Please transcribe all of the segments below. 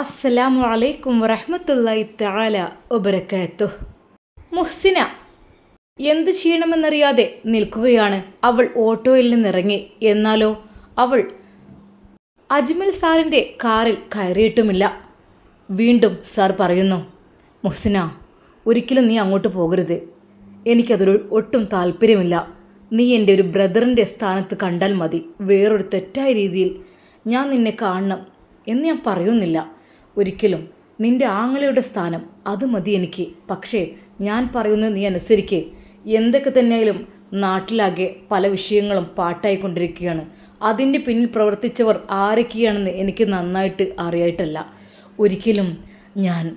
അസ്സലാമു അലൈക്കും വറഹ്മത്തുള്ളാഹി തആല വബറകാതുഹു മുഹ്സിന എന്ത് ചെയ്യണമെന്നറിയാതെ നിൽക്കുകയാണ്. അവൾ ഓട്ടോയിൽ നിന്നിറങ്ങി. എന്നാലോ അവൾ അജ്മൽ സാറിന്റെ കാറിൽ കയറിയിട്ടുമില്ല. വീണ്ടും സാർ പറയുന്നു മുഹ്സിന ഒരിക്കലും നീ അങ്ങോട്ട് പോകരുത്. എനിക്കതൊരു ഒട്ടും താല്പര്യമില്ല. നീ എന്റെ ഒരു ബ്രദറിന്റെ സ്ഥാനത്ത് കണ്ടാൽ മതി. വേറൊരു തെറ്റായ രീതിയിൽ ഞാൻ നിന്നെ കാണണം എന്ന് ഞാൻ പറയുന്നില്ല. ഒരിക്കലും നിന്റെ ആങ്ങളയുടെ സ്ഥാനം അത് മതി എനിക്ക്. പക്ഷേ ഞാൻ പറയുന്നത് നീ അനുസരിക്കേ. എന്തൊക്കെ തന്നെയായാലും നാട്ടിലാകെ പല വിഷയങ്ങളും പാട്ടായിക്കൊണ്ടിരിക്കുകയാണ്. അതിന്റെ പിന്നിൽ പ്രവർത്തിച്ചവർ ആരൊക്കെയാണെന്ന് എനിക്ക് നന്നായിട്ട് അറിയായിട്ടല്ല. ഒരിക്കലും ഞാൻ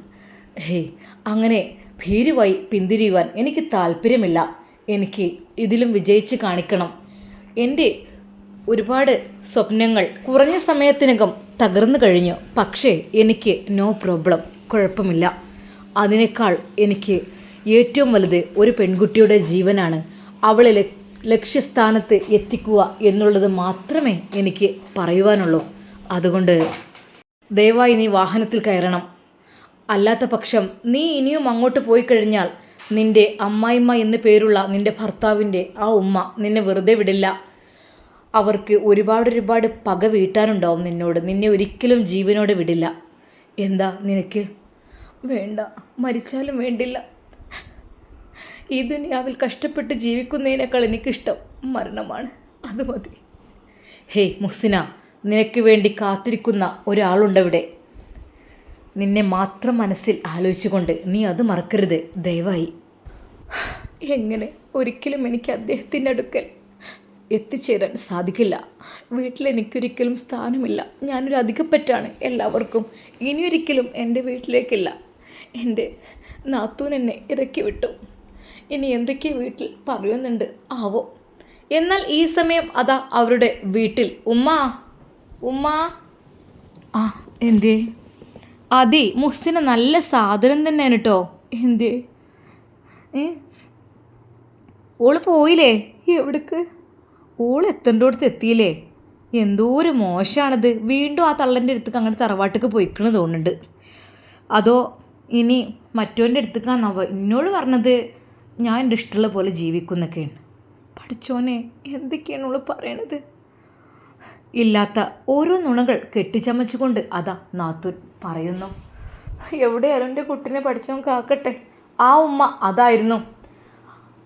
ഹേയ് അങ്ങനെ ഭീരുവായി പിന്തിരിയുവാൻ എനിക്ക് താല്പര്യമില്ല. എനിക്ക് ഇതിലും വിജയിച്ച് കാണിക്കണം. എന്റെ ഒരുപാട് സ്വപ്നങ്ങൾ കുറഞ്ഞ സമയത്തിനകം തകർന്നു കഴിഞ്ഞു. പക്ഷേ എനിക്ക് നോ പ്രോബ്ലം കുഴപ്പമില്ല. അതിനേക്കാൾ എനിക്ക് ഏറ്റവും വലുത് ഒരു പെൺകുട്ടിയുടെ ജീവനാണ്. അവളെ ലക്- ലക്ഷ്യസ്ഥാനത്ത് എത്തിക്കുക എന്നുള്ളത് മാത്രമേ എനിക്ക് പറയുവാനുള്ളൂ. അതുകൊണ്ട് ദയവായി നീ വാഹനത്തിൽ കയറണം. അല്ലാത്ത പക്ഷം നീ ഇനിയും അങ്ങോട്ട് പോയി കഴിഞ്ഞാൽ നിന്റെ അമ്മായിമ്മ എന്ന് പേരുള്ള നിന്റെ ഭർത്താവിന്റെ ആ ഉമ്മ നിന്നെ വെറുതെ വിടില്ല. അവർക്ക് ഒരുപാട് ഒരുപാട് പക വീട്ടാനുണ്ടാവും നിന്നോട്. നിന്നെ ഒരിക്കലും ജീവനോടെ വിടില്ല. എന്താ നിനക്ക്? വേണ്ട. മരിച്ചാലും വേണ്ടില്ല. ഈ ദുനിയാവിൽ കഷ്ടപ്പെട്ട് ജീവിക്കുന്നതിനേക്കാൾ എനിക്കിഷ്ടം മരണമാണ്. അത് മതി. ഹേയ് മുസിന നിനക്ക് വേണ്ടി കാത്തിരിക്കുന്ന ഒരാളുണ്ടവിടെ. നിന്നെ മാത്രം മനസ്സിൽ ആലോചിച്ചുകൊണ്ട് നീ അത് മറക്കരുത്. ദയവായി. എങ്ങനെ? ഒരിക്കലും എനിക്ക് അദ്ദേഹത്തിന്റെ അടുക്കൽ എത്തിച്ചേരാൻ സാധിക്കില്ല. വീട്ടിൽ എനിക്കൊരിക്കലും സ്ഥാനമില്ല. ഞാനൊരു അധികപ്പറ്റാണ് എല്ലാവർക്കും. ഇനിയൊരിക്കലും എന്റെ വീട്ടിലേക്കില്ല. എന്റെ നാത്തൂൻ എന്നെ ഇറക്കി വിട്ടു. ഇനി എന്തൊക്കെ വീട്ടിൽ പറയുന്നുണ്ട് ആവോ. എന്നാൽ ഈ സമയം അതാ അവരുടെ വീട്ടിൽ. ഉമ്മ ഉമ്മ. ആ എന്തേ? അതെ മുസ്സിന് നല്ല സാധനം തന്നെയാണ് കേട്ടോ എന്തേ? ഏ? ഓൾ പോയില്ലേ? എവിടേക്ക്? ഓൾ എത്തേണ്ടടുത്ത് എത്തിയില്ലേ? എന്തോ ഒരു മോശമാണത് വീണ്ടും ആ തള്ളന്റെ അടുത്തേക്ക് അങ്ങനെ തറവാട്ടിക്ക് പോയിക്കണ് തോന്നുന്നുണ്ട് അതോ ഇനി മറ്റോന്റെ അടുത്തേക്കാണാവോ എന്നോട് പറഞ്ഞത്? ഞാൻ എന്റെ ഇഷ്ടമുള്ള പോലെ ജീവിക്കുന്നൊക്കെയാണ് പഠിച്ചോനെ എന്തൊക്കെയാണ് അവൾ പറയണത്? ഇല്ലാത്ത ഓരോ നുണകൾ കെട്ടിച്ചമച്ചുകൊണ്ട് അതാ നാത്തൂൻ പറയുന്നു. എവിടെയാലും എന്റെ കുട്ടിനെ പഠിച്ചോൻ കാക്കട്ടെ. ആ ഉമ്മ അതായിരുന്നു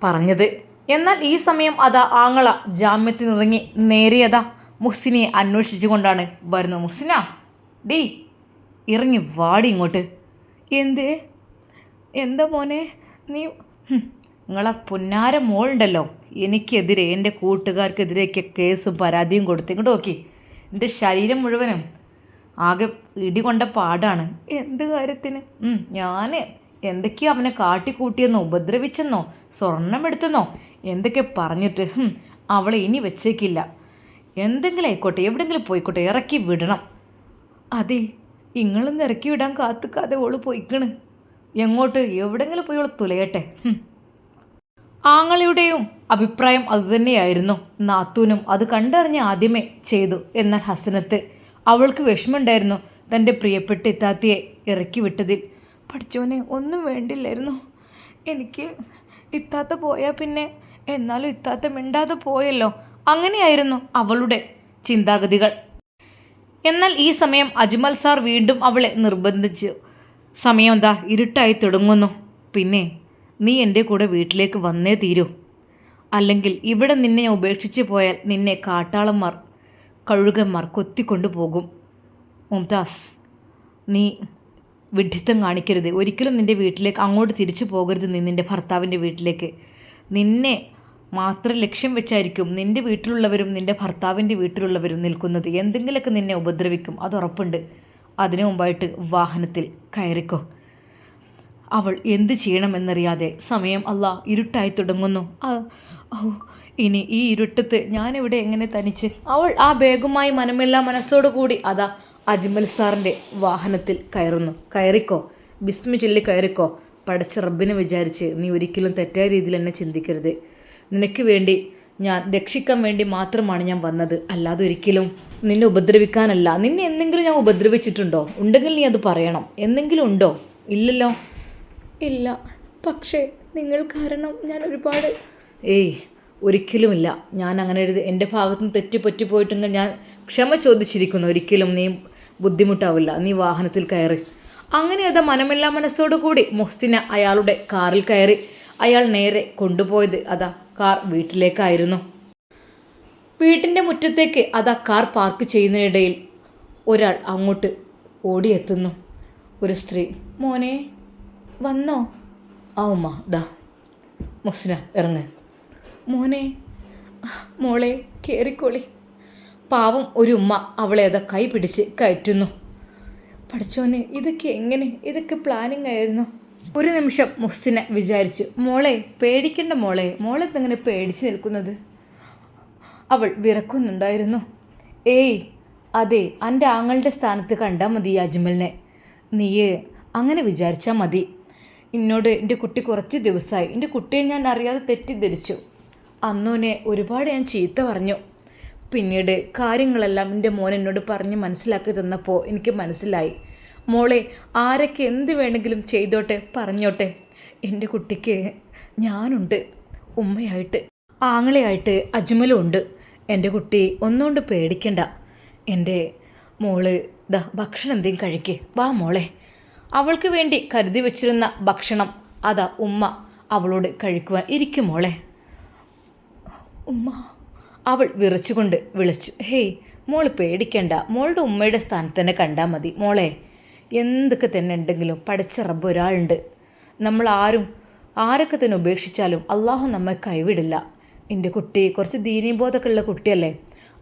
പറഞ്ഞത്. എന്നാൽ ഈ സമയം അതാ ആങ്ങള ജാമ്യത്തിൽ നിറങ്ങി നേരിയതാ. മുഹ്സിനെ അന്വേഷിച്ചു കൊണ്ടാണ് വരുന്നത്. മുഹ്സിന ഡീ ഇറങ്ങി വാടി ഇങ്ങോട്ട്. എന്തേ? എന്താ മോനെ? നീ നിങ്ങളെ പുന്നാര മോളുണ്ടല്ലോ. എനിക്കെതിരെ എന്റെ കൂട്ടുകാർക്കെതിരെയൊക്കെ കേസും പരാതിയും കൊടുത്ത് ഇങ്ങോട്ട് നോക്കി. എന്റെ ശരീരം മുഴുവനും ആകെ ഇടികൊണ്ട പാടാണ്. എന്ത് കാര്യത്തിന്? ഞാൻ എന്തൊക്കെയോ അവനെ കാട്ടിക്കൂട്ടിയെന്നോ ഉപദ്രവിച്ചെന്നോ സ്വർണം എടുത്തെന്നോ? എന്തൊക്കെ പറഞ്ഞിട്ട് അവളെ ഇനി വെച്ചേക്കില്ല. എന്തെങ്കിലും ആയിക്കോട്ടെ എവിടെങ്കിലും പോയിക്കോട്ടെ ഇറക്കി വിടണം. അതെ ഇങ്ങളൊന്ന് ഇറക്കി വിടാൻ കാത്തുക്കാതെ ഓൾ പോയിക്കണ്. എങ്ങോട്ട് എവിടെങ്കിലും പോയി ഓൾ തുലയട്ടെ ആങ്ങളിയുടെയും അഭിപ്രായം അതുതന്നെയായിരുന്നു. നാത്തൂനും അത് കണ്ടറിഞ്ഞ് ആദ്യമേ ചെയ്തു എന്നാൽ ഹസനത്ത്. അവൾക്ക് വിഷമമുണ്ടായിരുന്നു തന്റെ പ്രിയപ്പെട്ട ഇത്താത്തിയെ ഇറക്കി വിട്ടതിൽ. പഠിച്ചോനെ ഒന്നും വേണ്ടില്ലായിരുന്നു. എനിക്ക് ഇത്താത്ത പോയാൽ പിന്നെ എന്നാലും ഇത്താത്ത മിണ്ടാതെ പോയല്ലോ. അങ്ങനെയായിരുന്നു അവളുടെ ചിന്താഗതികൾ. എന്നാൽ ഈ സമയം അജ്മൽ സാർ വീണ്ടും അവളെ നിർബന്ധിച്ചു. സമയം എന്താ ഇരുട്ടായി തുടങ്ങുന്നു. പിന്നെ നീ എന്റെ കൂടെ വീട്ടിലേക്ക് വന്നേ തീരൂ. അല്ലെങ്കിൽ ഇവിടെ നിന്നെ ഉപേക്ഷിച്ച് പോയാൽ നിന്നെ കാട്ടാളന്മാർ കഴുകന്മാർ കൊത്തിക്കൊണ്ടു പോകും. മുംതാസ് നീ വിഡ്ഢിത്തം കാണിക്കരുത്. ഒരിക്കലും നിന്റെ വീട്ടിലേക്ക് അങ്ങോട്ട് തിരിച്ചു പോകരുത് നീ നിന്റെ ഭർത്താവിന്റെ വീട്ടിലേക്ക്. നിന്നെ മാത്രം ലക്ഷ്യം വെച്ചായിരിക്കും നിന്റെ വീട്ടിലുള്ളവരും നിന്റെ ഭർത്താവിന്റെ വീട്ടിലുള്ളവരും നിൽക്കുന്നത്. എന്തെങ്കിലുമൊക്കെ നിന്നെ ഉപദ്രവിക്കും. അത് ഉറപ്പുണ്ട്. അതിനു മുമ്പായിട്ട് വാഹനത്തിൽ കയറിക്കോ. അവൾ എന്ത് ചെയ്യണമെന്നറിയാതെ സമയം അല്ല ഇരുട്ടായി തുടങ്ങുന്നു. ഓ ഇനി ഈ ഇരുട്ടത്ത് ഞാനിവിടെ എങ്ങനെ തനിച്ച്? അവൾ ആ ബേഗുമായി മനമെല്ലാ മനസ്സോടു കൂടി അതാ അജ്മൽ സാറിന്റെ വാഹനത്തിൽ കയറുന്നു. കയറിക്കോ. ബിസ്മി ചൊല്ലി കയറിക്കോ. പടച്ച റബ്ബിനെ വിചാരിച്ച് നീ ഒരിക്കലും തെറ്റായ രീതിയിൽ എന്നെ ചിന്തിക്കരുത്. നിനക്ക് വേണ്ടി ഞാൻ രക്ഷിക്കാൻ വേണ്ടി മാത്രമാണ് ഞാൻ വന്നത്. അല്ലാതെ ഒരിക്കലും നിന്നെ ഉപദ്രവിക്കാനല്ല. നിന്നെ എന്തെങ്കിലും ഞാൻ ഉപദ്രവിച്ചിട്ടുണ്ടോ? ഉണ്ടെങ്കിൽ നീ അത് പറയണം. എന്തെങ്കിലും ഉണ്ടോ? ഇല്ലല്ലോ. ഇല്ല. പക്ഷേ നിങ്ങൾ കാരണം ഞാൻ ഒരുപാട് ഏയ് ഒരിക്കലുമില്ല. ഞാൻ അങ്ങനെ ഒരു എന്റെ ഭാഗത്ത് നിന്ന് തെറ്റുപറ്റി പോയിട്ടുണ്ടെങ്കിൽ ഞാൻ ക്ഷമ ചോദിച്ചിരിക്കുന്നു. ഒരിക്കലും നീ ബുദ്ധിമുട്ടാവില്ല. നീ വാഹനത്തിൽ കയറി. അങ്ങനെ അത് മനമെല്ലാ മനസ്സോടു കൂടി മുഹ്സിന അയാളുടെ കാറിൽ കയറി അയാൾ നേരെ കൊണ്ടുപോയത്. അതാ കാർ വീട്ടിലേക്കായിരുന്നു. വീട്ടിന്റെ മുറ്റത്തേക്ക് അത് ആ കാർ പാർക്ക് ചെയ്യുന്നതിനിടയിൽ ഒരാൾ അങ്ങോട്ട് ഓടിയെത്തുന്നു. ഒരു സ്ത്രീ മോനെ വന്നോ? ആ ഉമ്മ ദാ. മുസ്ന ഇറങ്ങ്. മോനെ മോളെ കയറിക്കോളി പാവം ഒരു ഉമ്മ അവളെ അതാ കൈ പിടിച്ച് കയറ്റുന്നു. പഠിച്ചോനെ ഇതൊക്കെ എങ്ങനെ? ഇതൊക്കെ പ്ലാനിങ് ആയിരുന്നു. ഒരു നിമിഷം മുസ്സിനെ വിചാരിച്ചു മോളെ പേടിക്കേണ്ട മോളെ മോളെ എങ്ങനെ പേടിച്ച് നിൽക്കുന്നത്? അവൾ വിറക്കുന്നുണ്ടായിരുന്നു. ഏയ് അതെ എന്റെ ആങ്ങളുടെ സ്ഥാനത്ത് കണ്ടാൽ മതി അജ്മലിനെ നീയെ അങ്ങനെ വിചാരിച്ചാൽ മതി. എന്നോട് എന്റെ കുട്ടി കുറച്ച് ദിവസമായി എന്റെ കുട്ടിയെ ഞാൻ അറിയാതെ തെറ്റിദ്ധരിച്ചു. അന്നോനെ ഒരുപാട് ഞാൻ ചീത്ത പറഞ്ഞു. പിന്നീട് കാര്യങ്ങളെല്ലാം എന്റെ മോൻ എന്നോട് പറഞ്ഞ് മനസ്സിലാക്കി തന്നപ്പോൾ എനിക്ക് മനസ്സിലായി. മോളെ ആരൊക്കെ എന്ത് വേണമെങ്കിലും ചെയ്തോട്ടെ പറഞ്ഞോട്ടെ. എന്റെ കുട്ടിക്ക് ഞാനുണ്ട് ഉമ്മയായിട്ട് ആങ്ങളെയായിട്ട് അജ്മലും ഉണ്ട്. എന്റെ കുട്ടി ഒന്നുകൊണ്ട് പേടിക്കണ്ട. എന്റെ മോൾ ദാ ഭക്ഷണം എന്തെങ്കിലും കഴിക്ക്. വാ മോളെ. അവൾക്ക് വേണ്ടി കരുതി വച്ചിരുന്ന ഭക്ഷണം അതാ ഉമ്മ അവളോട് കഴിക്കുവാൻ ഇരിക്കും മോളെ. ഉമ്മ അവൾ വിറച്ചുകൊണ്ട് വിളിച്ചു. ഹേയ് മോൾ പേടിക്കണ്ട. മോളുടെ ഉമ്മയുടെ സ്ഥാനത്ത് തന്നെ കണ്ടാൽ മതി. മോളെ എന്തൊക്കെ തന്നെ ഉണ്ടെങ്കിലും പഠിച്ച റബ്ബ് ഒരാളുണ്ട്. നമ്മൾ ആരും ആരൊക്കെ തന്നെ ഉപേക്ഷിച്ചാലും അള്ളാഹു നമ്മെ കൈവിടില്ല. എന്റെ കുട്ടി കുറച്ച് ദീനീബോധമൊക്കെ ഉള്ള കുട്ടിയല്ലേ?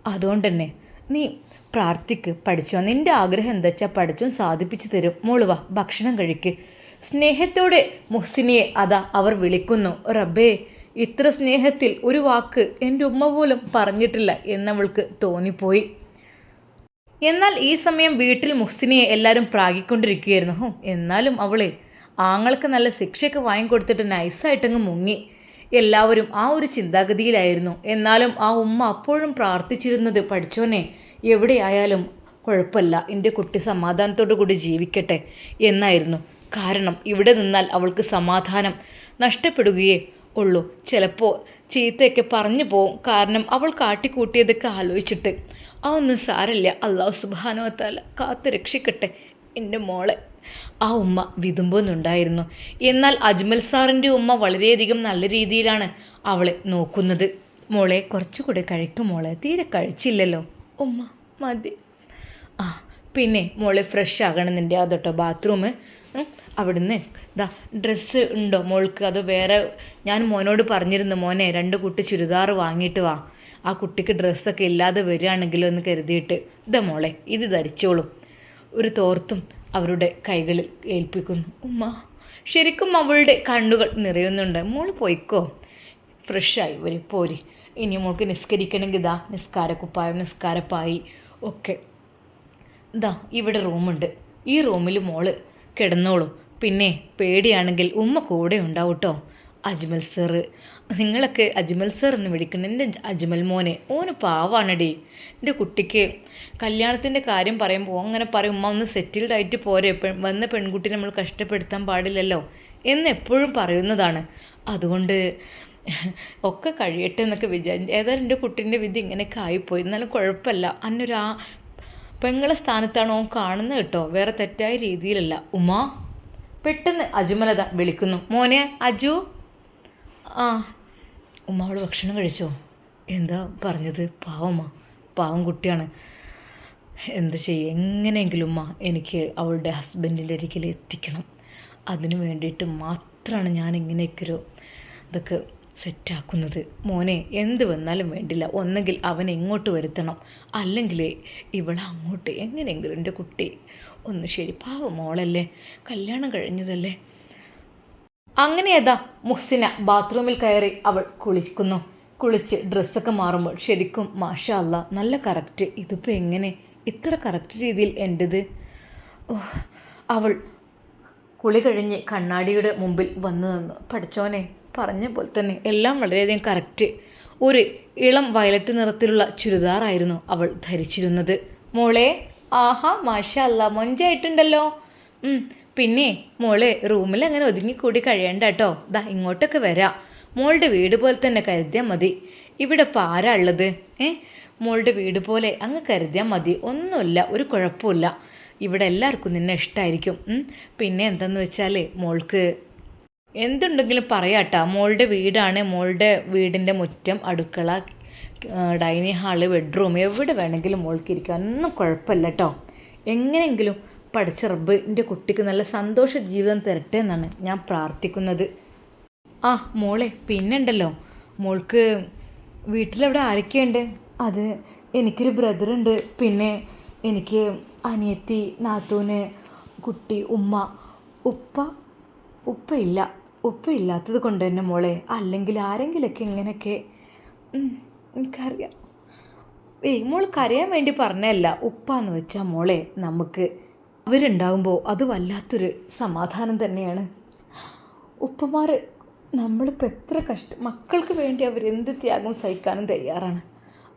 അതുകൊണ്ട് തന്നെ നീ പ്രാർത്ഥിക്ക് പഠിച്ചോ. നിന്റെ ആഗ്രഹം എന്താ വെച്ചാൽ പഠിച്ചും സാധിപ്പിച്ചു തരും. മോളുവ ഭക്ഷണം കഴിക്ക്. സ്നേഹത്തോടെ മുഹ്സിനിയെ അതാ അവർ വിളിക്കുന്നു. റബ്ബേ ഇത്ര സ്നേഹത്തിൽ ഒരു വാക്ക് എന്റെ ഉമ്മ പോലും പറഞ്ഞിട്ടില്ല എന്നവൾക്ക് തോന്നിപ്പോയി. എന്നാൽ ഈ സമയം വീട്ടിൽ മുഹ്സിനിയെ എല്ലാവരും പ്രാഗിക്കൊണ്ടിരിക്കുകയായിരുന്നു. എന്നാലും അവളെ ആങ്ങൾക്ക് നല്ല ശിക്ഷയൊക്കെ വാങ്ങിക്കൊടുത്തിട്ട് നൈസായിട്ടങ്ങ് മുങ്ങി. എല്ലാവരും ആ ഒരു ചിന്താഗതിയിലായിരുന്നു. എന്നാലും ആ ഉമ്മ അപ്പോഴും പ്രാർത്ഥിച്ചിരുന്നത് പഠിച്ചോനെ എവിടെയായാലും കുഴപ്പമില്ല എന്റെ കുട്ടി സമാധാനത്തോടു കൂടി ജീവിക്കട്ടെ എന്നായിരുന്നു. കാരണം ഇവിടെ നിന്നാൽ അവൾക്ക് സമാധാനം നഷ്ടപ്പെടുകയേ ഉള്ളൂ. ചിലപ്പോൾ ചീത്തയൊക്കെ പറഞ്ഞു പോവും. കാരണം അവൾ കാട്ടിക്കൂട്ടിയതൊക്കെ ആലോചിച്ചിട്ട്. അതൊന്നും സാരമില്ല. അള്ളാഹു സുബാനുവത്താല കാത്ത് രക്ഷിക്കട്ടെ എന്റെ മോളെ. ആ ഉമ്മ വിതുമ്പുന്നുണ്ടായിരുന്നു. എന്നാൽ അജ്മൽ സാറിന്റെ ഉമ്മ വളരെയധികം നല്ല രീതിയിലാണ് അവളെ നോക്കുന്നത്. മോളെ കുറച്ചുകൂടെ കഴിക്കും മോളെ. തീരെ കഴിച്ചില്ലല്ലോ. ഉമ്മ മതി. ആ പിന്നെ മോളെ ഫ്രഷ് ആകണമെന്നുണ്ട് അതൊട്ടോ. ബാത്റൂം അവിടുന്ന്. ഇതാ ഡ്രസ്സ് ഉണ്ടോ മോൾക്ക്? അത് വേറെ ഞാൻ മോനോട് പറഞ്ഞിരുന്നു മോനെ രണ്ട് കുട്ടി ചുരിദാർ വാങ്ങിയിട്ട് വാ. ആ കുട്ടിക്ക് ഡ്രസ്സൊക്കെ ഇല്ലാതെ വരികയാണെങ്കിലോ എന്ന് കരുതിയിട്ട്. ഇതാ മോളെ ഇത് ധരിച്ചോളും. ഒരു തോർത്തും അവരുടെ കൈകളിൽ ഏൽപ്പിക്കുന്നു. ഉമ്മ ശരിക്കും അവളുടെ കണ്ണുകൾ നിറയുന്നുണ്ട്. മോൾ പോയിക്കോ. ഫ്രഷായി വരും പോരി. ഇനി മോൾക്ക് നിസ്കരിക്കണമെങ്കിൽ ഇതാ നിസ്കാരക്കുപ്പായം നിസ്കാരപ്പായി ഒക്കെ. ഇതാ ഇവിടെ റൂമുണ്ട്. ഈ റൂമിൽ മോൾ കിടന്നോളൂ. പിന്നെ പേടിയാണെങ്കിൽ ഉമ്മ കൂടെ ഉണ്ടാവും കേട്ടോ അജ്മൽ സാറ് നിങ്ങളൊക്കെ അജ്മൽ സാർ എന്ന് വിളിക്കുന്ന എന്റെ അജ്മൽ മോനെ ഓന് പാവാണടി. എന്റെ കുട്ടിക്ക് കല്യാണത്തിന്റെ കാര്യം പറയുമ്പോൾ അങ്ങനെ പറയും ഉമ്മ ഒന്ന് സെറ്റിൽഡ് ആയിട്ട് പോരെ. വന്ന പെൺകുട്ടിയെ നമ്മൾ കഷ്ടപ്പെടുത്താൻ പാടില്ലല്ലോ. എന്ന് എപ്പോഴും പറയുന്നതാണ്. അതുകൊണ്ട് ഒക്കെ കഴിയട്ടെ എന്നൊക്കെ വിചാരിച്ചു ഏതായാലും എന്റെ കുട്ടീന്റെ വിധി ഇങ്ങനെയൊക്കെ ആയിപ്പോയി. എന്നാലും കുഴപ്പമില്ല. അന്നൊരു ആ പെങ്ങളെ സ്ഥാനത്താണ് ഓൻ കാണുന്നത് കേട്ടോ വേറെ തെറ്റായ രീതിയിലല്ല. ഉമ്മ? പെട്ടെന്ന് അജുമലത വിളിക്കുന്നു. മോനെ അജു. ആ ഉമ്മ അവൾ ഭക്ഷണം കഴിച്ചോ? എന്താ പറഞ്ഞത്? പാവമ്മ പാവം കുട്ടിയാണ്. എന്ത് ചെയ്യും? എങ്ങനെയെങ്കിലും ഉമ്മ എനിക്ക് അവളുടെ ഹസ്ബൻഡിന്റെ അരികിൽ എത്തിക്കണം. അതിനു വേണ്ടിയിട്ട് മാത്രമാണ് ഞാൻ ഇങ്ങനെയൊക്കെ ഒരു ഇതൊക്കെ സെറ്റാക്കുന്നത്. മോനെ എന്ത് വന്നാലും വേണ്ടില്ല. ഒന്നെങ്കിൽ അവൻ ഇങ്ങോട്ട് വരുത്തണം. അല്ലെങ്കിൽ ഇവളെ അങ്ങോട്ട് എങ്ങനെയെങ്കിലും എന്റെ കുട്ടി. ഒന്ന് ശരി പാവ മോളല്ലേ. കല്യാണം കഴിഞ്ഞതല്ലേ. അങ്ങനെ ഏതാ മുഹ്സിന ബാത്റൂമിൽ കയറി അവൾ കുളിക്കുന്നു. കുളിച്ച് ഡ്രസ്സൊക്കെ മാറുമ്പോൾ ശരിക്കും മാഷാ അല്ല നല്ല കറക്റ്റ് ഇതിപ്പോൾ എങ്ങനെ? ഇത്ര കറക്റ്റ് രീതിയിൽ എന്റെത് ഓ അവൾ കുളി കഴിഞ്ഞ് കണ്ണാടിയുടെ മുമ്പിൽ വന്നു നിന്ന് പഠിച്ചോനെ പറഞ്ഞ പോലെ തന്നെ എല്ലാം വളരെയധികം കറക്റ്റ് ഒരു ഇളം വയലറ്റ് നിറത്തിലുള്ള ചുരിദാറായിരുന്നു അവൾ ധരിച്ചിരുന്നത്. മോളെ ആഹാ മാഷ അല്ല മൊഞ്ചായിട്ടുണ്ടല്ലോ. പിന്നെ മോളെ റൂമിൽ അങ്ങനെ ഒതുങ്ങിക്കൂടി കഴിയണ്ട കേട്ടോ ദാ ഇങ്ങോട്ടൊക്കെ വരാം. മോളുടെ വീട് പോലെ തന്നെ കരുതിയാൽ മതി. ഇവിടെ ആരാ ഉള്ളത്? ഏ? മോളുടെ വീട് പോലെ അങ്ങ് കരുതിയാൽ മതി. ഒന്നുമില്ല ഒരു കുഴപ്പമില്ല. ഇവിടെ എല്ലാവർക്കും നിന്നെ ഇഷ്ടമായിരിക്കും പിന്നെ എന്തെന്ന് വെച്ചാൽ മോൾക്ക് എന്തുണ്ടെങ്കിലും പറയാട്ടോ. മോളുടെ വീടാണ്. മോളുടെ വീടിന്റെ മുറ്റം അടുക്കള ഡൈനിങ് ഹാൾ ബെഡ്റൂം. എവിടെ വേണമെങ്കിലും മോൾക്ക് ഇരിക്കാൻ ഒന്നും കുഴപ്പമില്ല കേട്ടോ എങ്ങനെയെങ്കിലും പഠിച്ച റബ്ബ് എന്റെ കുട്ടിക്ക് നല്ല സന്തോഷ ജീവിതം തരട്ടെ എന്നാണ് ഞാൻ പ്രാർത്ഥിക്കുന്നത്. ആ മോളെ പിന്നുണ്ടല്ലോ. മോൾക്ക് വീട്ടിലവിടെ ആരൊക്കെയുണ്ട്? അത് എനിക്കൊരു ബ്രദറുണ്ട്. പിന്നെ എനിക്ക് അനിയത്തി നാത്തൂന് കുട്ടി ഉമ്മ. ഉപ്പ ഉപ്പയില്ല. ഉപ്പ ഇല്ലാത്തത് കൊണ്ട് തന്നെ മോളെ. അല്ലെങ്കിൽ ആരെങ്കിലൊക്കെ ഇങ്ങനെയൊക്കെ. എനിക്കറിയാം. ഏയ് മോൾ കരയാൻ വേണ്ടി പറഞ്ഞല്ല ഉപ്പാന്ന് വെച്ചാൽ മോളെ നമുക്ക്. അവരുണ്ടാകുമ്പോൾ അത് വല്ലാത്തൊരു സമാധാനം തന്നെയാണ്. ഉപ്പമാർ നമ്മളിപ്പോൾ എത്ര കഷ്ടം മക്കൾക്ക് വേണ്ടി അവർ എന്ത് ത്യാഗം സഹിക്കാനും തയ്യാറാണ്.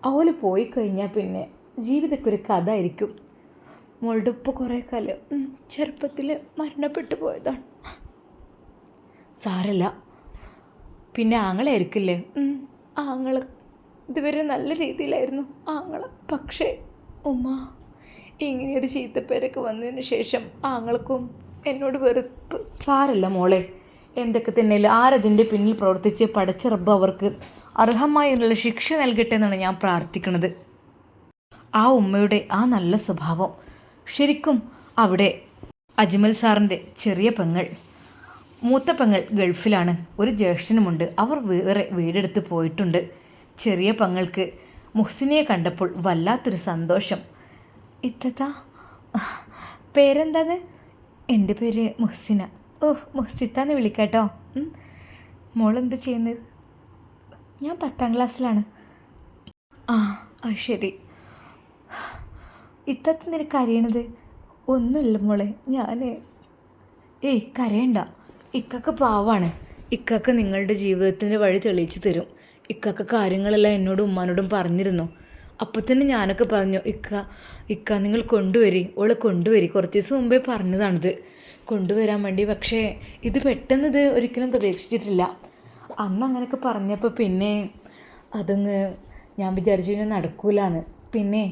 അവൾ പോയി കഴിഞ്ഞാൽ പിന്നെ ജീവിതമൊക്കെ ഒരു കഥ ആയിരിക്കും മോളുടെ ഉപ്പ് കുറേ കാലം ചെറുപ്പത്തിൽ മരണപ്പെട്ടു പോയതാണ്. സാരല്ല. പിന്നെ ആങ്ങളായിരിക്കില്ലേ ആങ്ങൾ ഇതുവരെ നല്ല രീതിയിലായിരുന്നു. ആങ്ങള പക്ഷേ ഉമ്മ ഇങ്ങനെയൊരു ചീത്തപ്പേരൊക്കെ വന്നതിന് ശേഷം ആങ്ങൾക്കും എന്നോട് വെറുപ്പ്. സാരല്ല മോളെ. എന്തൊക്കെ തന്നെയല്ല? ആരതിന്റെ പിന്നിൽ പ്രവർത്തിച്ച് പടച്ച റബ്ബ് അവർക്ക് അർഹമായുള്ള ശിക്ഷ നൽകട്ടെ എന്നാണ് ഞാൻ പ്രാർത്ഥിക്കുന്നത് ആ ഉമ്മയുടെ ആ നല്ല സ്വഭാവം. ശരിക്കും അവിടെ അജ്മൽ സാറിന്റെ ചെറിയ പെങ്ങൾ. മൂത്ത പെങ്ങൾ ഗൾഫിലാണ്. ഒരു ജ്യേഷ്ഠനുമുണ്ട്. അവർ വേറെ വീടെടുത്ത് പോയിട്ടുണ്ട്. ചെറിയ പെങ്ങൾക്ക് മുഹ്സിനെ കണ്ടപ്പോൾ വല്ലാത്തൊരു സന്തോഷം. ഇത്തതാ പേരെന്താന്ന്? എന്റെ പേര് മുഹ്സിന. ഓ മുഹ്സിത്താന്ന് വിളിക്കാട്ടോ. മോളെന്ത് ചെയ്യുന്നത്? ഞാൻ പത്താം ക്ലാസ്സിലാണ്. ആ ആ ശരി. ഇത്തത്ത് നിനക്ക് ഒന്നുമില്ല മോളെ ഞാൻ ഏയ് കരയണ്ട. ഇക്കൊക്കെ പാവാണ്. ഇക്കക്ക് നിങ്ങളുടെ ജീവിതത്തിന്റെ വഴി തെളിയിച്ചു തരും. ഇക്കക്ക് കാര്യങ്ങളെല്ലാം എന്നോടും ഉമ്മാനോടും പറഞ്ഞിരുന്നു. അപ്പോൾ തന്നെ ഞാനൊക്കെ പറഞ്ഞു ഇക്ക ഇക്ക നിങ്ങൾ കൊണ്ടുവരി. ഓളെ കൊണ്ടുവരി. കുറച്ച് ദിവസം മുമ്പേ പറഞ്ഞതാണിത്. കൊണ്ടുവരാൻ വേണ്ടി. പക്ഷേ ഇത് പെട്ടെന്ന് ഇത് ഒരിക്കലും പ്രതീക്ഷിച്ചിട്ടില്ല. അന്ന് അങ്ങനെയൊക്കെ പറഞ്ഞപ്പോൾ പിന്നെ അതങ്ങ് ഞാൻ വിചാരിച്ചു കഴിഞ്ഞാൽ നടക്കൂലെന്ന്. പിന്നെ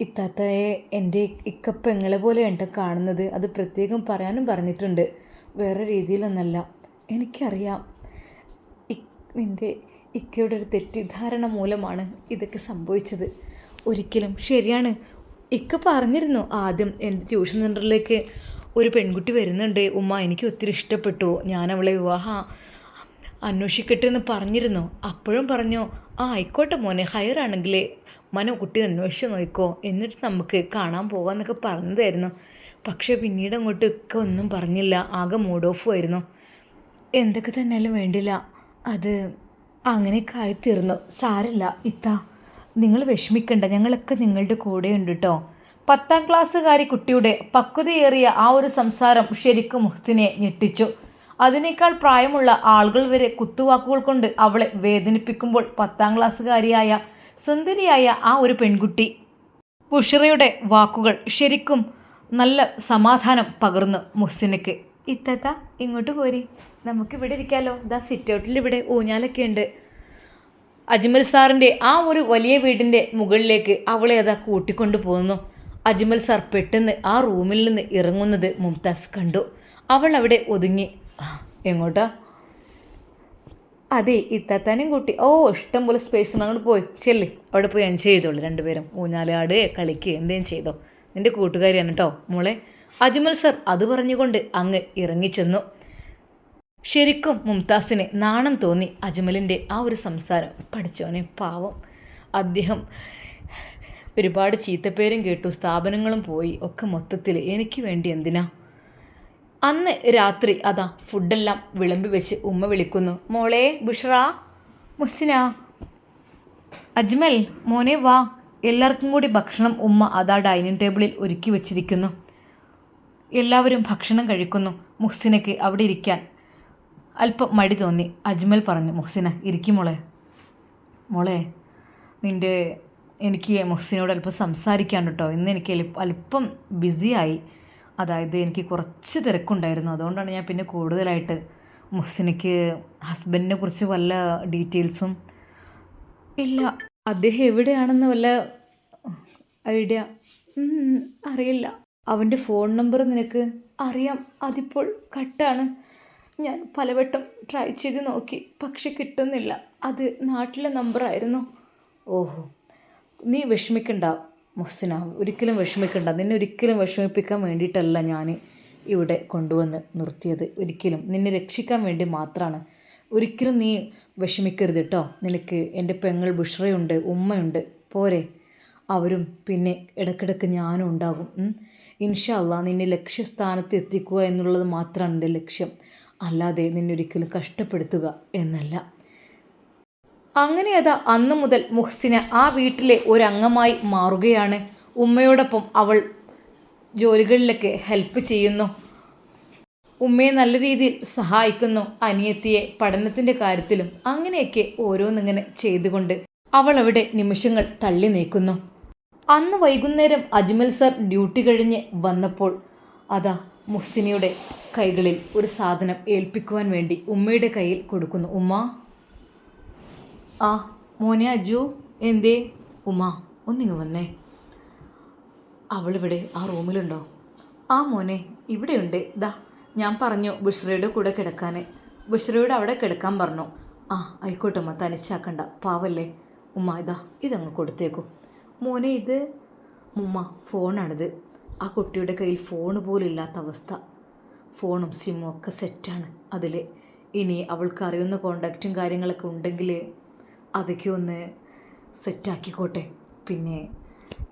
ഇത്താത്തയെ എന്റെ ഇക്ക പെങ്ങളെ പോലെയാണ് ട്ടോ കാണുന്നത്. അത് പ്രത്യേകം പറയാനും പറഞ്ഞിട്ടുണ്ട്. വേറെ രീതിയിലൊന്നല്ല. എനിക്കറിയാം. നിന്റെ ഇക്കയുടെ ഒരു തെറ്റിദ്ധാരണ മൂലമാണ് ഇതൊക്കെ സംഭവിച്ചത്. ഒരിക്കലും ശരിയാണ്. ഇക്ക പറഞ്ഞിരുന്നു ആദ്യം എന്റെ ട്യൂഷൻ സെന്ററിലേക്ക് ഒരു പെൺകുട്ടി വരുന്നുണ്ട്. ഉമ്മ എനിക്ക് ഒത്തിരി ഇഷ്ടപ്പെട്ടു. ഞാൻ അവളെ വിവാഹം അന്വേഷിക്കട്ടെ എന്ന് പറഞ്ഞിരുന്നു. അപ്പോഴും പറഞ്ഞു ആ ആയിക്കോട്ടെ മോനെ ഹയർ ആണെങ്കിൽ മനോ കുട്ടി അന്വേഷിച്ച് നോക്കോ. എന്നിട്ട് നമുക്ക് കാണാൻ പോകാമെന്നൊക്കെ തരുന്നു പക്ഷേ പിന്നീട് അങ്ങോട്ട് ഒക്കെ ഒന്നും പറഞ്ഞില്ല. ആകെ മൂഡ് ഓഫ് ആയിരുന്നു. എന്തൊക്കെ തന്നെയാലും വേണ്ടില്ല. അത് അങ്ങനെയൊക്കെ ആയിത്തീർന്നു സാരല്ല ഇത്ത നിങ്ങൾ വിഷമിക്കണ്ട. ഞങ്ങളൊക്കെ നിങ്ങളുടെ കൂടെ ഉണ്ട് കേട്ടോ പത്താം ക്ലാസ്സുകാരി കുട്ടിയുടെ പക്വതയേറിയ ആ ഒരു സംസാരം ശരിക്കും മുഹ്സിനെ ഞെട്ടിച്ചു. അതിനേക്കാൾ പ്രായമുള്ള ആളുകൾ വരെ കുത്തുവാക്കുകൾ കൊണ്ട് അവളെ വേദനിപ്പിക്കുമ്പോൾ പത്താം ക്ലാസ്സുകാരിയായ സുന്ദരിയായ ആ ഒരു പെൺകുട്ടി ബുഷറയുടെ വാക്കുകൾ ശരിക്കും നല്ല സമാധാനം പകർന്നു മുഹ്സിനക്ക്. ഇത്തത്ത ഇങ്ങോട്ട് പോരി. നമുക്ക് ഇവിടെ ഇരിക്കാമല്ലോ ദാ സിറ്റ് ഔട്ടിൽ ഇവിടെ ഊഞ്ഞാലൊക്കെ ഉണ്ട്. അജ്മൽ സാറിന്റെ ആ ഒരു വലിയ വീടിന്റെ മുകളിലേക്ക് അവളെ അതാ കൂട്ടിക്കൊണ്ടു പോകുന്നു അജ്മൽ സാർ പെട്ടെന്ന് ആ റൂമിൽ നിന്ന് ഇറങ്ങുന്നത് മുംതാസ് കണ്ടു. അവൾ അവിടെ ഒതുങ്ങി. "ആ, എങ്ങോട്ടാ? അതെ ഇത്താത്താനും കുട്ടി. ഓ ഇഷ്ടം പോലെ സ്പേസ് അങ്ങോട്ട് പോയി. ചെല്ല്. അവിടെ പോയി എൻജോയ് ചെയ്തോളൂ രണ്ടുപേരും. ഊഞ്ഞാലാട് കളിക്കുക എന്തേലും ചെയ്തോ. നിന്റെ കൂട്ടുകാരിയാണ് കേട്ടോ മോളെ. അജ്മൽ സർ അത് പറഞ്ഞുകൊണ്ട് അങ്ങ് ഇറങ്ങിച്ചെന്നു. ശരിക്കും മുംതാസിന് നാണം തോന്നി അജ്മലിന്റെ ആ ഒരു സംസാരം. പഠിച്ചവനെ പാവം. അദ്ദേഹം ഒരുപാട് ചീത്തപ്പേരും കേട്ടു. സ്ഥാപനങ്ങളും പോയി. ഒക്കെ മൊത്തത്തിൽ എനിക്ക് വേണ്ടി എന്തിനാ? അന്ന് രാത്രി അതാ ഫുഡെല്ലാം വിളമ്പി വെച്ച് ഉമ്മ വിളിക്കുന്നു. മോളെ ബുഷ്റ മുസ്സിന അജ്മൽ മോനെ വാ. എല്ലാവർക്കും കൂടി ഭക്ഷണം ഉമ്മ അതാ ഡൈനിങ് ടേബിളിൽ ഒരുക്കി വെച്ചിരിക്കുന്നു. എല്ലാവരും ഭക്ഷണം കഴിക്കുന്നു മുഹ്സിനയ്ക്ക് അവിടെ ഇരിക്കാൻ. അല്പം മടി തോന്നി. അജ്മൽ പറഞ്ഞു മുഹ്സിന ഇരിക്കും മോളെ. മോളെ നിന്റെ എനിക്ക് മുഹ്സിനോട് അല്പം സംസാരിക്കാൻ കേട്ടോ ഇന്ന് എനിക്ക് അല്പം ബിസിയായി അതായത് എനിക്ക് കുറച്ച് തിരക്കുണ്ടായിരുന്നു. അതുകൊണ്ടാണ് ഞാൻ പിന്നെ കൂടുതലായിട്ട് മുസ്സിനിക്ക് ഹസ്ബൻഡിനെ കുറിച്ച് വല്ല ഡീറ്റെയിൽസും ഇല്ല. അദ്ദേഹം എവിടെയാണെന്ന് വല്ല ഐഡിയ അറിയില്ല. അവന്റെ ഫോൺ നമ്പർ നിനക്ക് അറിയാം. അതിപ്പോൾ കട്ടാണ്. ഞാൻ പലവട്ടം ട്രൈ ചെയ്ത് നോക്കി പക്ഷെ കിട്ടുന്നില്ല. അത് നാട്ടിലെ നമ്പറായിരുന്നു ഓഹോ നീ വിഷമിക്കണ്ട. മുഹ്സിന ഒരിക്കലും വിഷമിക്കണ്ട. നിന്നെ ഒരിക്കലും വിഷമിപ്പിക്കാൻ വേണ്ടിയിട്ടല്ല ഞാൻ ഇവിടെ കൊണ്ടുവന്ന് നിർത്തിയത്. ഒരിക്കലും. നിന്നെ രക്ഷിക്കാൻ വേണ്ടി മാത്രമാണ് ഒരിക്കലും നീ വിഷമിക്കരുത് കേട്ടോ നിനക്ക് എന്റെ പെങ്ങൾ ബുഷ്റയുണ്ട് ഉമ്മയുണ്ട്. പോരെ. അവരും പിന്നെ ഇടക്കിടക്ക് ഞാനും ഉണ്ടാകും. ഇൻഷല്ല നിന്നെ ലക്ഷ്യസ്ഥാനത്ത് എത്തിക്കുക എന്നുള്ളത് മാത്രമാണ് എന്റെ ലക്ഷ്യം. അല്ലാതെ നിന്നെ ഒരിക്കലും കഷ്ടപ്പെടുത്തുക എന്നല്ല. അങ്ങനെ അത് അന്നു മുതൽ മുഹ്സിന ആ വീട്ടിലെ ഒരംഗമായി മാറുകയാണ്. ഉമ്മയോടൊപ്പം അവൾ ജോലികളിലൊക്കെ ഹെൽപ്പ് ചെയ്യുന്നു. ഉമ്മയെ നല്ല രീതിയിൽ സഹായിക്കുന്നു അനിയത്തിയെ പഠനത്തിന്റെ കാര്യത്തിലും അങ്ങനെയൊക്കെ ഓരോന്നിങ്ങനെ ചെയ്തുകൊണ്ട് അവൾ അവിടെ നിമിഷങ്ങൾ തള്ളി നീക്കുന്നു. അന്ന് വൈകുന്നേരം അജ്മൽ സർ ഡ്യൂട്ടി കഴിഞ്ഞ് വന്നപ്പോൾ അതാ മുഹ്സിനിയുടെ കൈകളിൽ ഒരു സാധനം ഏൽപ്പിക്കുവാൻ വേണ്ടി ഉമ്മയുടെ കയ്യിൽ കൊടുക്കുന്നു. ഉമ്മ ആ മോനെ അജു എന്തേ? ഉമ ഒന്നിങ്ങ് വന്നേ. അവളിവിടെ ആ റൂമിലുണ്ടോ? ആ മോനെ ഇവിടെയുണ്ട്. ദാ ഞാൻ പറഞ്ഞു ബുഷ്രയുടെ കൂടെ കിടക്കാൻ ബുഷ്രയോട് അവിടെ കിടക്കാൻ പറഞ്ഞു. ആ ആയിക്കോട്ടെ ഉമ്മ തനിച്ചാക്കണ്ട. പാവല്ലേ? ഉമ്മ ഇതാ ഇതങ്ങ് കൊടുത്തേക്കൂ. മോനെ ഇത് ഉമ്മ ഫോണാണിത്. ആ കുട്ടിയുടെ കയ്യിൽ ഫോൺ പോലും ഇല്ലാത്ത അവസ്ഥ. ഫോണും സിമ്മും ഒക്കെ സെറ്റാണ് അതിൽ ഇനി അവൾക്ക് അറിയുന്ന കോണ്ടാക്റ്റും കാര്യങ്ങളൊക്കെ ഉണ്ടെങ്കിൽ അതൊക്കെ ഒന്ന് സെറ്റാക്കിക്കോട്ടെ. പിന്നെ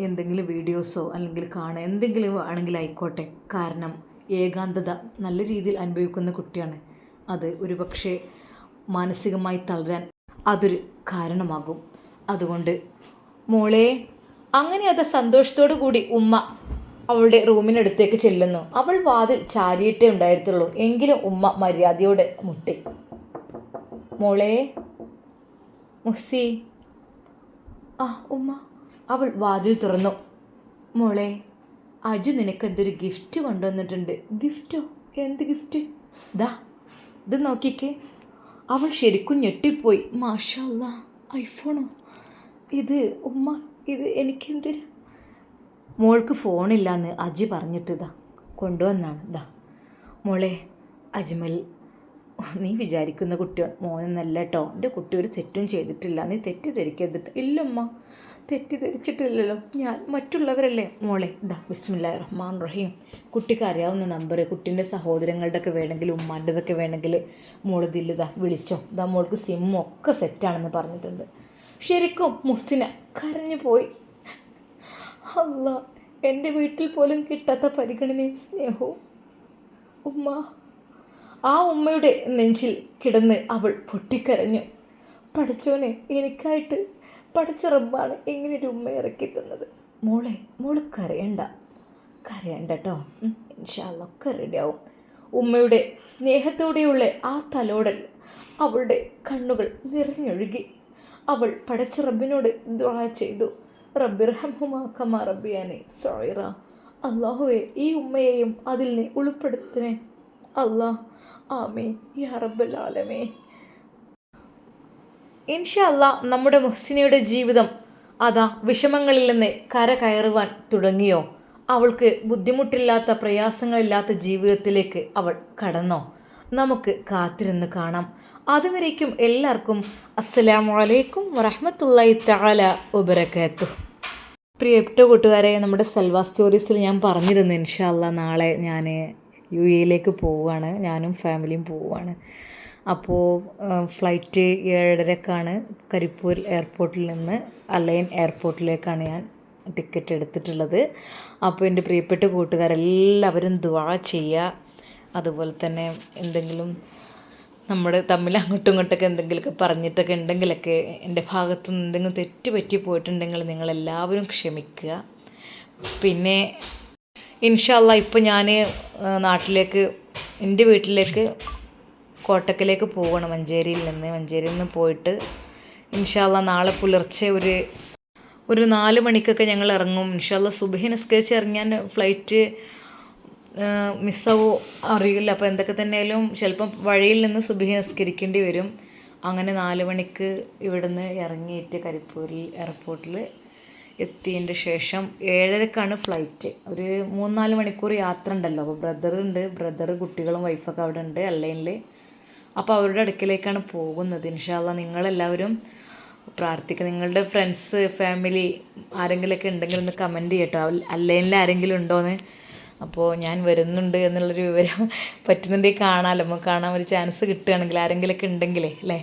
എന്തെങ്കിലും വീഡിയോസോ അല്ലെങ്കിൽ കാണുക എന്തെങ്കിലും ആണെങ്കിൽ ആയിക്കോട്ടെ. കാരണം ഏകാന്തത നല്ല രീതിയിൽ അനുഭവിക്കുന്ന കുട്ടിയാണ്. അത് ഒരു പക്ഷേ മാനസികമായി തളരാൻ അതൊരു കാരണമാകും. അതുകൊണ്ട് മോളെ അങ്ങനെ അത് സന്തോഷത്തോടു കൂടി ഉമ്മ അവളുടെ റൂമിനടുത്തേക്ക് ചെല്ലുന്നു. അവൾ വാതിൽ ചാരിയിട്ടേ ഉണ്ടായിരുത്തുള്ളൂ. എങ്കിലും ഉമ്മ മര്യാദയോടെ മുട്ടി. മോളെ മുഹ്സി ആ ഉമ്മ. അവൾ വാതിൽ തുറന്നു. മോളെ അജു നിനക്ക് എന്തൊരു ഗിഫ്റ്റ് കൊണ്ടുവന്നിട്ടുണ്ട് ഗിഫ്റ്റോ എന്ത് ഗിഫ്റ്റ് ദാ ഇത് നോക്കിക്കേ. അവൾ ശരിക്കും ഞെട്ടിപ്പോയി. മാഷല്ല ഐഫോണോ ഇത് ഉമ്മ ഇത് എനിക്കെന്തിന് മോൾക്ക് ഫോണില്ലാന്ന് അജി പറഞ്ഞിട്ട് ദാ കൊണ്ടുവന്നാണ്. ദാ മോളെ അജ്മൽ നീ വിചാരിക്കുന്ന കുട്ടി മോനെന്നല്ല കേട്ടോ എന്റെ കുട്ടി ഒരു തെറ്റും ചെയ്തിട്ടില്ല. നീ തെറ്റിദ്ധരിക്കരുത്. ഇല്ലമ്മ തെറ്റിദ്ധരിച്ചിട്ടില്ലല്ലോ. ഞാൻ മറ്റുള്ളവരല്ലേ? മോളെ ദാ ബിസ്മില്ലാ റഹ്മാൻ റഹീം. കുട്ടിക്ക് അറിയാവുന്ന നമ്പർ കുട്ടീന്റെ സഹോദരങ്ങളുടെ ഒക്കെ വേണമെങ്കിൽ ഉമ്മാന്റെതൊക്കെ വേണമെങ്കിൽ മോൾ ദില്ലിതാ വിളിച്ചോ. ഇതാ മോൾക്ക് സിമ്മും ഒക്കെ സെറ്റാണെന്ന് പറഞ്ഞിട്ടുണ്ട്. ശരിക്കും മുസ്സിന കരഞ്ഞു പോയി. അല്ല എന്റെ വീട്ടിൽ പോലും കിട്ടാത്ത പരിഗണനയും സ്നേഹവും. ഉമ്മ ആ ഉമ്മയുടെ നെഞ്ചിൽ കിടന്ന് അവൾ പൊട്ടിക്കരഞ്ഞു. പഠിച്ചോനെ എനിക്കായിട്ട് പഠിച്ച റബ്ബാണ് ഇങ്ങനെ ഒരു ഉമ്മ ഇറക്കി തന്നത്? മോളെ മോൾ കരയണ്ട. കരയണ്ട കേട്ടോ ഇൻഷാല്ലൊക്കെ റെഡി റെഡിയാവും. ഉമ്മയുടെ സ്നേഹത്തോടെയുള്ള ആ തലോടൽ അവളുടെ കണ്ണുകൾ നിറഞ്ഞൊഴുകി. അവൾ പടച്ച റബ്ബിനോട് ദ്വാ ചെയ്തു. റബ്ബിർഹമുമാക്കമാ റബ്ബിയാനെ സോയിറ അള്ളാഹുവെ ഈ ഉമ്മയെയും അതിൽ ഉൾപ്പെടുത്തണേ. അള്ളാഹ് ആമീൻ. യാ റബ്ബൽ ആലമീൻ ഇൻഷല്ല നമ്മുടെ മുഹ്സിനയുടെ ജീവിതം അതാ വിഷമങ്ങളിൽ നിന്ന് കര കയറുവാൻ തുടങ്ങിയോ? അവൾക്ക് ബുദ്ധിമുട്ടില്ലാത്ത പ്രയാസങ്ങളില്ലാത്ത ജീവിതത്തിലേക്ക് അവൾ കടന്നോ? നമുക്ക് കാത്തിരുന്ന് കാണാം. അതുവരേക്കും എല്ലാവർക്കും അസ്സലാമു അലൈക്കും വറഹ്മത്തുള്ളാഹി താല വബറകാതുഹു. പ്രിയപ്പെട്ട കൂട്ടുകാരെ നമ്മുടെ സൽവാ സ്റ്റോറീസിൽ ഞാൻ പറഞ്ഞിരുന്നു ഇൻഷാല്ല നാളെ ഞാൻ യു എയിലേക്ക് പോവുകയാണ്. ഞാനും ഫാമിലിയും പോവുകയാണ്. അപ്പോൾ ഫ്ലൈറ്റ് ഏഴരക്കാണ് കരിപ്പൂർ എയർപോർട്ടിൽ നിന്ന് അലൈൻ എയർപോർട്ടിലേക്കാണ് ഞാൻ ടിക്കറ്റ് എടുത്തിട്ടുള്ളത്. അപ്പോൾ എന്റെ പ്രിയപ്പെട്ട കൂട്ടുകാരെല്ലാവരും ദ്വാ ചെയ്യുക. അതുപോലെ തന്നെ എന്തെങ്കിലും നമ്മുടെ തമ്മിൽ അങ്ങോട്ടും ഇങ്ങോട്ടൊക്കെ എന്തെങ്കിലുമൊക്കെ പറഞ്ഞിട്ടൊക്കെ ഉണ്ടെങ്കിലൊക്കെ എന്റെ ഭാഗത്തു നിന്ന് എന്തെങ്കിലും തെറ്റ് പറ്റി പോയിട്ടുണ്ടെങ്കിൽ നിങ്ങളെല്ലാവരും ക്ഷമിക്കുക. പിന്നെ ഇൻഷല്ല ഇപ്പോൾ ഞാൻ നാട്ടിലേക്ക് എന്റെ വീട്ടിലേക്ക് കോട്ടക്കലേക്ക് പോവുകയാണ് മഞ്ചേരിയിൽ നിന്ന്. മഞ്ചേരിയിൽ നിന്ന് പോയിട്ട് ഇൻഷല്ല നാളെ പുലർച്ചെ ഒരു ഒരു നാല് മണിക്കൊക്കെ ഞങ്ങൾ ഇറങ്ങും. ഇൻഷല്ല സുബഹി നിസ്കരിച്ച് ഇറങ്ങിയാൽ ഫ്ലൈറ്റ് മിസ്സാവോ അറിയില്ല. അപ്പോൾ എന്തൊക്കെ തന്നെയാലും ചിലപ്പം വഴിയിൽ നിന്ന് സുബഹി നിസ്കരിക്കേണ്ടി വരും. അങ്ങനെ നാല് മണിക്ക് ഇവിടുന്ന് ഇറങ്ങിയിട്ട് കരിപ്പൂരിൽ എയർപോർട്ടിൽ എത്തിയതിന്റെ ശേഷം ഏഴരക്കാണ് ഫ്ലൈറ്റ് ഒരു മൂന്നാൽ മണിക്കൂർ യാത്ര ഉണ്ടല്ലോ. അപ്പോൾ ബ്രദർ ഉണ്ട് ബ്രദർ കുട്ടികളും വൈഫൊക്കെ അവിടെ ഉണ്ട് അല്ലൈനിൽ അപ്പോൾ അവരുടെ അടുക്കിലേക്കാണ് പോകുന്നത്. ഇൻഷാല്ല നിങ്ങളെല്ലാവരും പ്രാർത്ഥിക്കുക നിങ്ങളുടെ ഫ്രണ്ട്സ് ഫാമിലി ആരെങ്കിലുമൊക്കെ ഉണ്ടെങ്കിൽ ഒന്ന് കമന്റ് ചെയ്യട്ടോ. അല്ലൈനിൽ ആരെങ്കിലും ഉണ്ടോയെന്ന് അപ്പോൾ ഞാൻ വരുന്നുണ്ട് എന്നുള്ളൊരു വിവരം പറ്റുന്നുണ്ടെങ്കിൽ കാണാമല്ലോ നമുക്ക് കാണാൻ ഒരു ചാൻസ് കിട്ടുകയാണെങ്കിൽ ആരെങ്കിലുമൊക്കെ ഉണ്ടെങ്കിലേ അല്ലേ?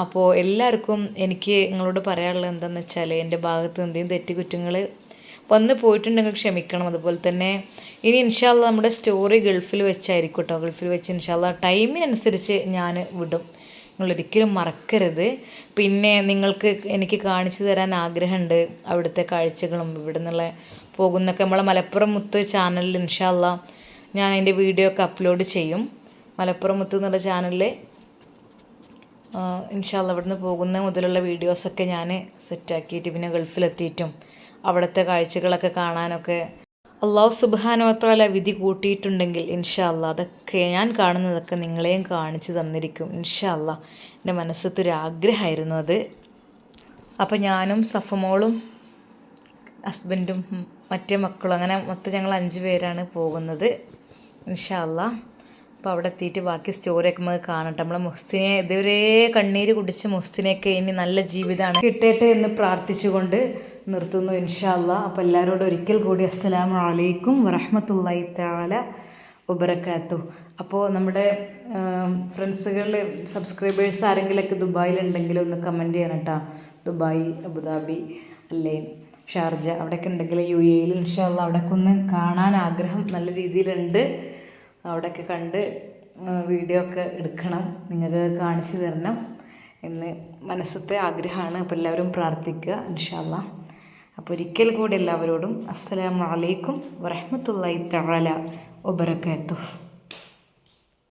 അപ്പോൾ എല്ലാവർക്കും എനിക്ക് നിങ്ങളോട് പറയാനുള്ളത് എന്താണെന്ന് വെച്ചാൽ എന്റെ ഭാഗത്ത് എന്തെങ്കിലും തെറ്റുകുറ്റങ്ങൾ വന്ന് പോയിട്ടുണ്ടെങ്കിൽ ക്ഷമിക്കണം. അതുപോലെ തന്നെ ഇനി ഇൻഷാല്ല നമ്മുടെ സ്റ്റോറി ഗൾഫിൽ വെച്ചായിരിക്കും കേട്ടോ ഗൾഫിൽ വെച്ച് ഇൻഷാല്ല ടൈമിനനുസരിച്ച് ഞാൻ വിടും. നിങ്ങളൊരിക്കലും മറക്കരുത്. പിന്നെ നിങ്ങൾക്ക് എനിക്ക് കാണിച്ചു തരാൻ ആഗ്രഹമുണ്ട്. അവിടുത്തെ കാഴ്ചകളും ഇവിടെ നിന്നുള്ള പോകുന്നൊക്കെ നമ്മളെ മലപ്പുറം മുത്ത് ചാനലിൽ ഇൻഷാല്ല ഞാൻ അതിന്റെ വീഡിയോ ഒക്കെ അപ്ലോഡ് ചെയ്യും. മലപ്പുറം മുത്ത് എന്നുള്ള ചാനലിൽ ഇൻഷാല്ല ഇവിടുന്ന് പോകുന്ന മുതലുള്ള വീഡിയോസൊക്കെ ഞാൻ സെറ്റാക്കിയിട്ട് പിന്നെ ഗൾഫിലെത്തിയിട്ടും അവിടുത്തെ കാഴ്ചകളൊക്കെ കാണാനൊക്കെ അള്ളാഹു സുബാനോത്രല വിധി കൂട്ടിയിട്ടുണ്ടെങ്കിൽ ഇൻഷാല്ല അതൊക്കെ ഞാൻ കാണുന്നതൊക്കെ നിങ്ങളെയും കാണിച്ചു തന്നിരിക്കും ഇൻഷാല്ല എന്റെ മനസ്സത്തൊരു ആഗ്രഹമായിരുന്നു അത്. അപ്പം ഞാനും സഫമോളും ഹസ്ബൻഡും മറ്റേ മക്കളും അങ്ങനെ മൊത്തം ഞങ്ങൾ അഞ്ച് പേരാണ് പോകുന്നത് ഇൻഷാല്ല അപ്പോൾ അവിടെ എത്തിയിട്ട് ബാക്കി സ്റ്റോറിയൊക്കെ നമുക്ക് കാണട്ടെ. നമ്മളെ മുഹ്സിനെ ഇതുവരെ കണ്ണീര് കുടിച്ച് മുഹ്സിനെയൊക്കെ ഇനി നല്ല ജീവിതമാണ് കിട്ടട്ടെ എന്ന് പ്രാർത്ഥിച്ചുകൊണ്ട് നിർത്തുന്നു ഇൻഷാല്ല അപ്പോൾ എല്ലാവരോടും ഒരിക്കൽ കൂടി അസ്സലാമു അലൈക്കും വറഹമത്തല്ലായി താല ഉബറക്കാത്തു അപ്പോൾ നമ്മുടെ ഫ്രണ്ട്സുകളിൽ സബ്സ്ക്രൈബേഴ്സ് ആരെങ്കിലുമൊക്കെ ദുബായിലുണ്ടെങ്കിൽ ഒന്ന് കമന്റ് ചെയ്യണം കേട്ടോ ദുബായ് അബുദാബി അല്ലേ? ഷാർജ അവിടെയൊക്കെ ഉണ്ടെങ്കിൽ യു എയിൽ ഇൻഷാല്ല അവിടെയൊക്കെ ഒന്ന് കാണാൻ ആഗ്രഹം നല്ല രീതിയിലുണ്ട്. അവിടെയൊക്കെ കണ്ട് വീഡിയോ ഒക്കെ എടുക്കണം. നിങ്ങൾക്ക് കാണിച്ചു തരണം എന്ന് മനസ്സത്തെ ആഗ്രഹമാണ്. അപ്പോൾ എല്ലാവരും പ്രാർത്ഥിക്കുക ഇൻഷാല്ല അപ്പോൾ ഒരിക്കൽ കൂടി എല്ലാവരോടും അസ്സലാമു അലൈക്കും വറഹമത്തല്ലാഹി തആല വബറകാതുഹു.